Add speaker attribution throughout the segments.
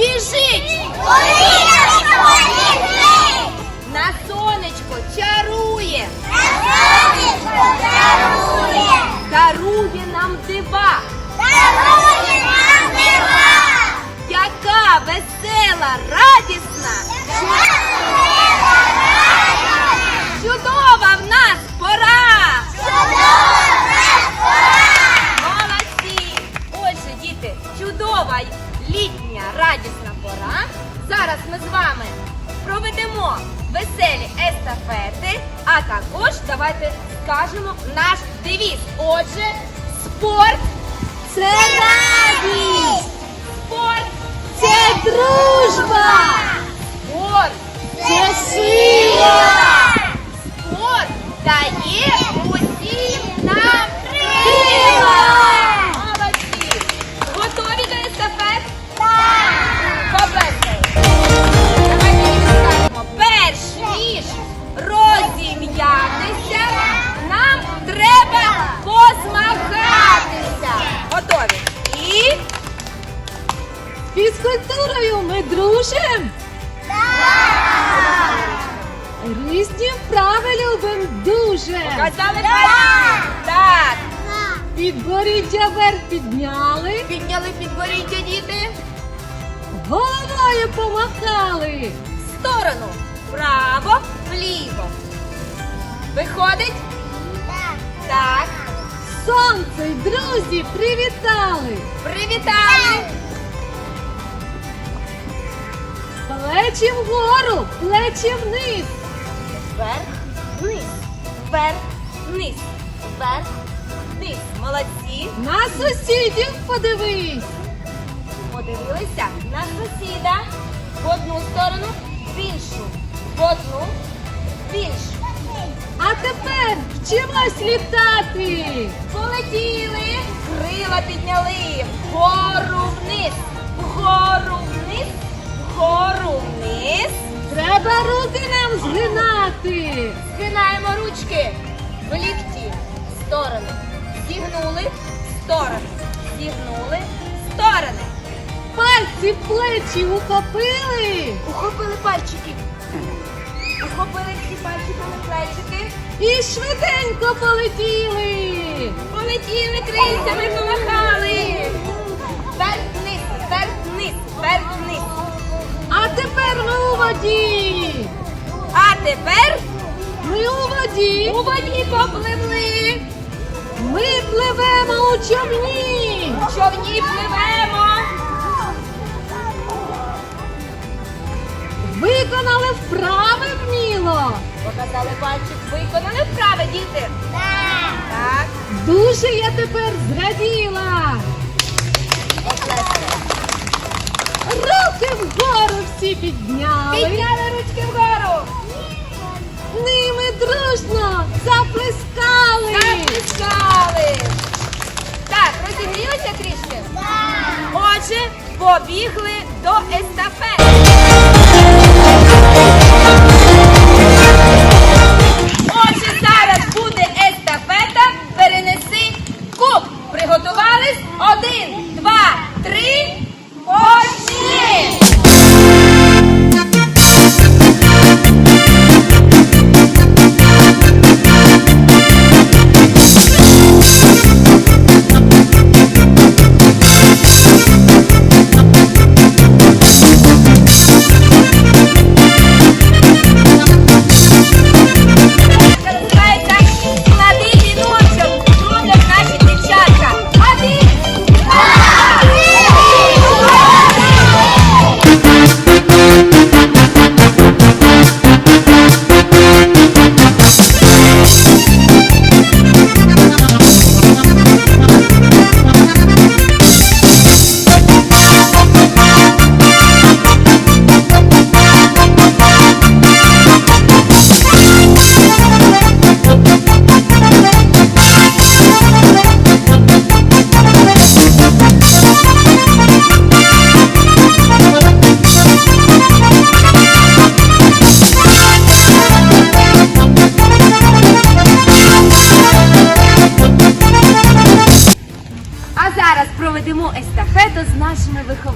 Speaker 1: біжить! На сонечко чарує!
Speaker 2: На сонечко чарує!
Speaker 1: Дарує нам дива!
Speaker 2: Дарує нам дива!
Speaker 1: Яка весела! Також давайте скажемо наш девіз. Отже, спорт це радість! Спорт
Speaker 2: Це дружба,
Speaker 1: Спорт
Speaker 2: це сила,
Speaker 1: Спорт дає
Speaker 3: Різні вправи любимо дуже.
Speaker 1: казали пальці. Так.
Speaker 3: Підборіддя вверх підняли,
Speaker 1: Підняли підборіддя діти.
Speaker 3: головою помахали.
Speaker 1: В сторону. Вправо, вліво. Виходить? Так.
Speaker 3: Сонце й друзі привітали.
Speaker 1: Привітали.
Speaker 3: Плечі вгору, плечі вниз.
Speaker 1: Вверх, вниз. Вверх, вниз. Вверх, вниз. Молодці.
Speaker 3: На сусідів подивись.
Speaker 1: Подивилися на сусіда. В одну сторону, в іншу. В одну, в іншу.
Speaker 3: А тепер вчимось літати.
Speaker 1: Полетіли, крила підняли, вгору вниз, вгору вниз, вгору вниз.
Speaker 3: Треба руки нам згинати.
Speaker 1: Згинаємо ручки в лікті, в сторони. Зігнули, в сторони. Зігнули, в сторони.
Speaker 3: Пальці плечі ухопили.
Speaker 1: Ухопили пальчики. Ухопили всі пальчиками плечики.
Speaker 3: І швиденько полетіли.
Speaker 1: Полетіли крильцями, помахали. Вверх вниз, вверх вниз, вверх вниз.
Speaker 3: А тепер ми у воді.
Speaker 1: Тепер
Speaker 3: Ми у воді.
Speaker 1: у воді попливли.
Speaker 3: Ми пливемо у човні.
Speaker 1: В човні пливемо.
Speaker 3: Виконали вправи вміло.
Speaker 1: Показали пальчик, виконали вправи, діти. Так.
Speaker 3: Дуже я тепер зраділа. Руки вгору всі підняли.
Speaker 1: Підняли ручки вгору.
Speaker 3: Заплескали.
Speaker 1: Заплескали. Так, розігрілися трішки? Отже, побігли до естафети. Отже, зараз буде естафета. Перенеси куб. Приготувались? Один,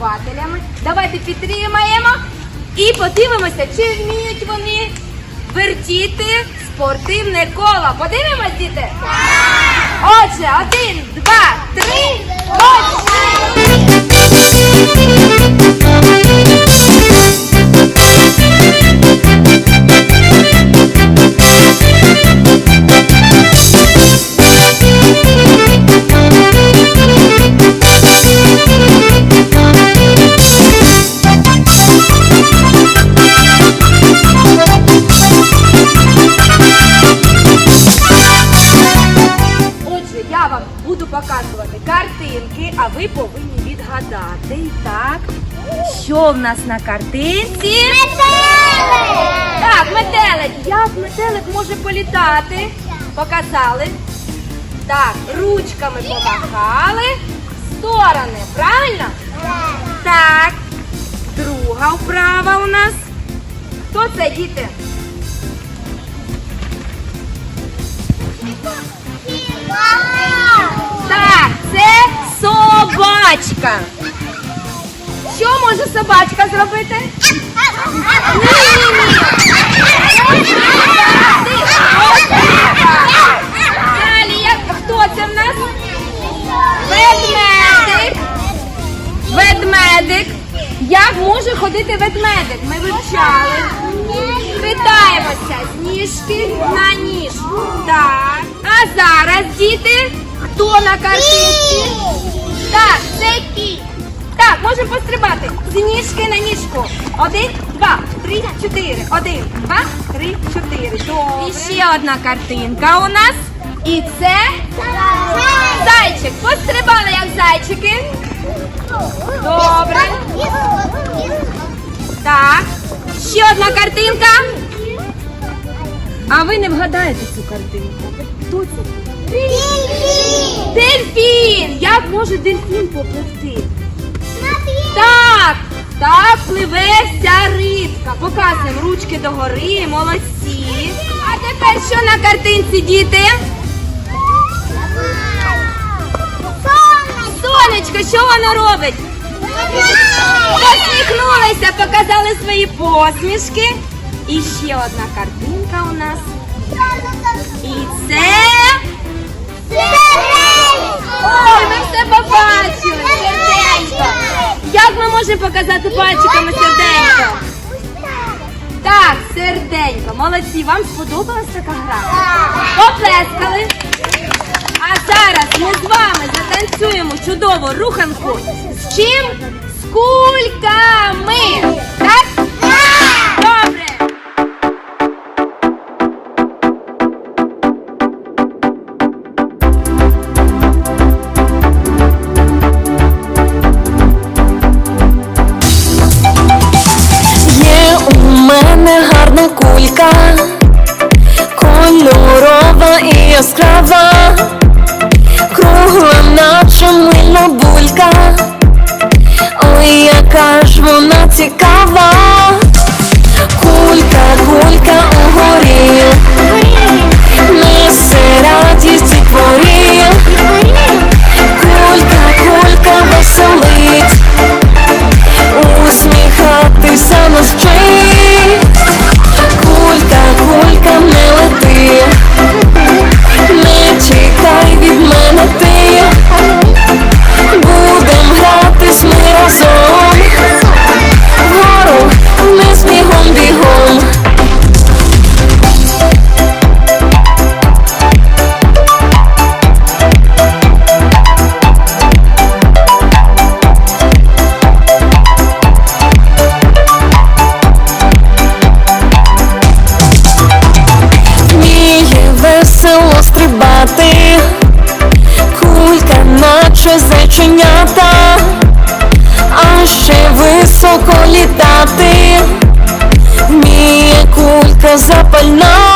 Speaker 1: вихователями. Давайте підтримаємо і подивимося, чи вміють вони вертіти. спортивне коло. Подивимось, діти? Отже, один, два, три, отже! Повинні відгадати. Так, що в нас на картинці? Так, метелик. Як метелик може політати? Показали. Так, ручками помахали. В сторони, правильно? Так. Друга вправа у нас. Хто це, діти? Це собачка. Що може собачка зробити? Далі, як хто це в нас? Ведмедик. Ведмедик. Як може ходити ведмедик? Ми вивчали. Хитаємося з ніжки на ніжку. Так. А зараз, діти, хто на картинці? Так, це кіт. Так, можемо пострибати. З ніжки на ніжку. Один, два, три, чотири. Один, два, три, чотири. Добре. І ще одна картинка у нас. І це зайчик. Пострибали як зайчики. Добре. Так. Ще одна картинка. А ви не вгадаєте цю картинку. Хто це? Дельфін! Як може дельфін попливти? Так, так пливе вся рибка. Показуємо ручки догори, молодці. А тепер що на картинці, діти? Сонечко, що воно робить? Посміхнулися, показали свої посмішки. І ще одна картинка у нас. І це. Ой, ми все побачили. Серденько. Як ми можемо показати пальчиками серденько? Так, серденько. Молодці, вам сподобалась така гра? Поплескали. А зараз ми з вами затанцюємо чудову руханку. З чим? З кульками. Так?
Speaker 2: Мильна булька. Ой, яка ж вона цікава, високо літати, вміє кулька запальна,